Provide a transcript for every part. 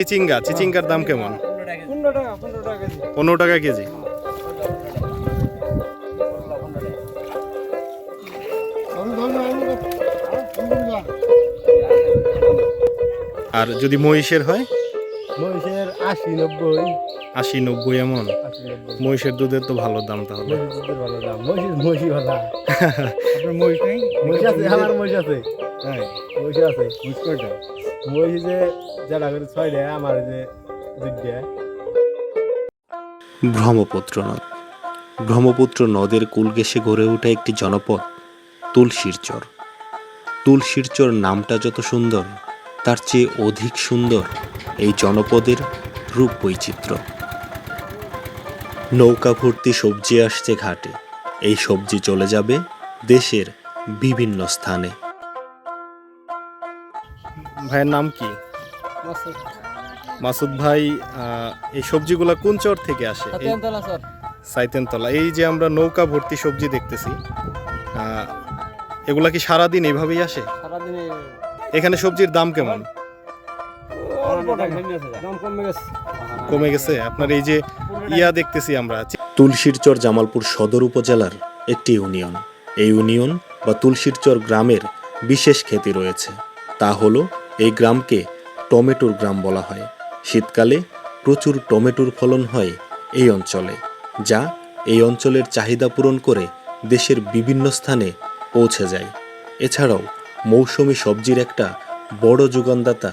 চিচিঙ্গা চিচিঙ্গার দাম কেমন? পনেরো টাকা কেজি। আর যদি মহিষের হয়? মহিষের আশি নব্বই। আশি নব্বই এমন? মহিষের দুধের তো ভালো দাম তাহলে। ভালো দাম। মহিষ মহিষই ভালো আপনার মহিষ নেই? মহিষ আছে আমার মহিষ আছে। হ্যাঁ মহিষ আছে। মহিষ কয়টা? মহিষ যে যারা করে ছয় আমার যে দুধ ব্রহ্মপুত্র নদ। ব্রহ্মপুত্র নদের কূল ঘেঁষে গড়ে ওঠা একটি জনপদ তুলসীর চর। তুলসীর চর নামটা যত সুন্দর তার চেয়ে অধিক সুন্দর এই জনপদের রূপ বৈচিত্র্য। নৌকা ভর্তি সবজি আসছে ঘাটে। এই সবজি চলে যাবে দেশের বিভিন্ন স্থানে। ভাইয়ের নাম কি? মাসুদ। ভাই আহ, এই সবজিগুলা কোন চর থেকে আসে? সাইতেনতলা এই যে আমরা নৌকা ভর্তি সবজি দেখতেছি আহ, এগুলা কি সারাদিন এইভাবেই আসে? এখানে সবজির দাম কেমন? কমে গেছে। আপনার এই যে ইয়া দেখতেছি আমরা। তুলসীরচর জামালপুর সদর উপজেলার একটি ইউনিয়ন। এই ইউনিয়ন বা তুলসীরচর গ্রামের বিশেষ খ্যাতি রয়েছে। তা হলো, এই গ্রামকে টমেটোর গ্রাম বলা হয়। শীতকালে প্রচুর টমেটোর ফলন হয় এই অঞ্চলে, যা এই অঞ্চলের চাহিদা পূরণ করে দেশের বিভিন্ন স্থানে পৌঁছে যায়। এছাড়াও মৌসুমি সবজির একটা বড় যোগানদাতা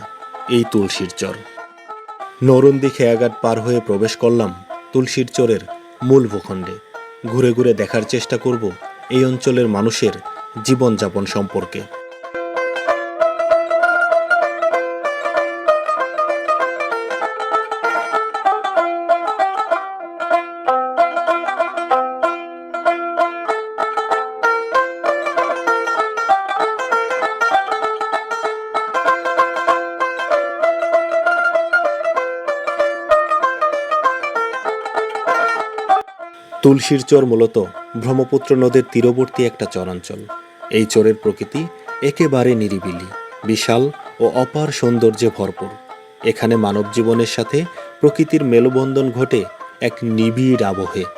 এই তুলসীর চর। নরন্দি খেয়াঘাট পার হয়ে প্রবেশ করলাম তুলসীর চরের মূল ভূখণ্ডে। ঘুরে ঘুরে দেখার চেষ্টা করব এই অঞ্চলের মানুষের জীবনযাপন সম্পর্কে। তুলসীর চর মূলত ব্রহ্মপুত্র নদের তীরবর্তী একটা চরাঞ্চল। এই চরের প্রকৃতি একেবারে নিরিবিলি, বিশাল ও অপার সৌন্দর্যে ভরপুর। এখানে মানব জীবনের সাথে প্রকৃতির মেলবন্ধন ঘটে এক নিবিড় আবহে।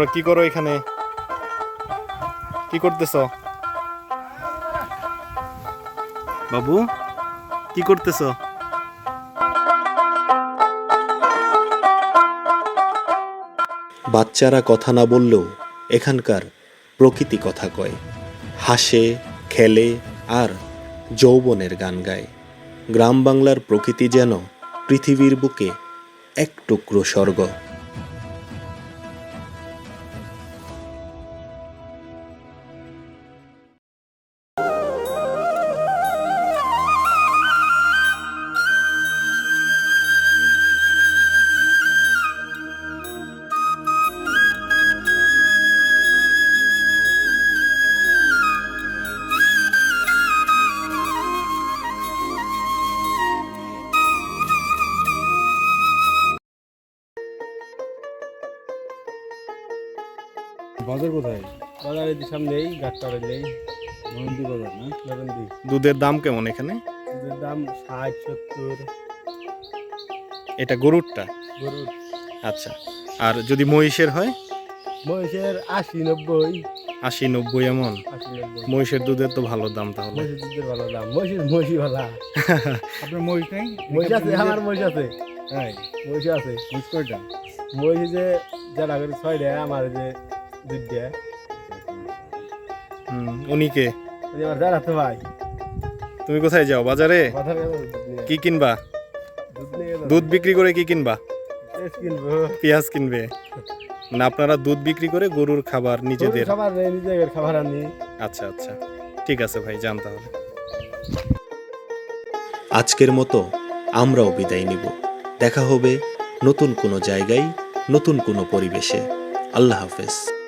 তোমরা কি করো এখানে? কি করতেছ? বাবু কি করতেছ? বাচ্চারা কথা না বললেও এখানকার প্রকৃতি কথা কয়। হাসে খেলে আর যৌবনের গান গায়। গ্রাম বাংলার প্রকৃতি যেন পৃথিবীর বুকে এক টুকরো স্বর্গ। বাজার কোথায়? বাজারের দি সামনে এই গাছটারে নেই। বাজার না? দুধের দাম কেমন এখানে? দুধের দাম ষাট সত্তর। এটা গরুরটা? গরুর। আচ্ছা আর যদি মহিষের হয়? মহিষের আশি নব্বই। আশি নব্বই এমন? আশি নব্বই। মহিষের দুধের তো ভালো দাম তাহলে। মহিষের দুধের ভালো দাম। মহিষের মহিষই ভালো আপনার মহিষ নেই? মহিষ আছে আমার মহিষ আছে। হ্যাঁ মহিষ আছে। মহিষ কয়টা? মহিষ যে যারা করে ছয় দেয় আমার যে দুধ হুম, উনি কে? আমার যারা তো ভাই। তুমি কোথায় যাও? বাজারে? কি কিনবা? দুধ নিয়ে গেলো দুধ বিক্রি করে কি কিনবা? পেঁয়াজ কিনবে। না আপনারা দুধ বিক্রি করে গরুর খাবার নিজেদের খাবার নিজেদের খাবার আনি। আচ্ছা আচ্ছা। ঠিক আছে ভাই যান তাহলে। আজকের মতো আমরাও বিদায় নিব। দেখা হবে নতুন কোনো জায়গায় নতুন কোনো পরিবেশে। আল্লাহ হাফেজ।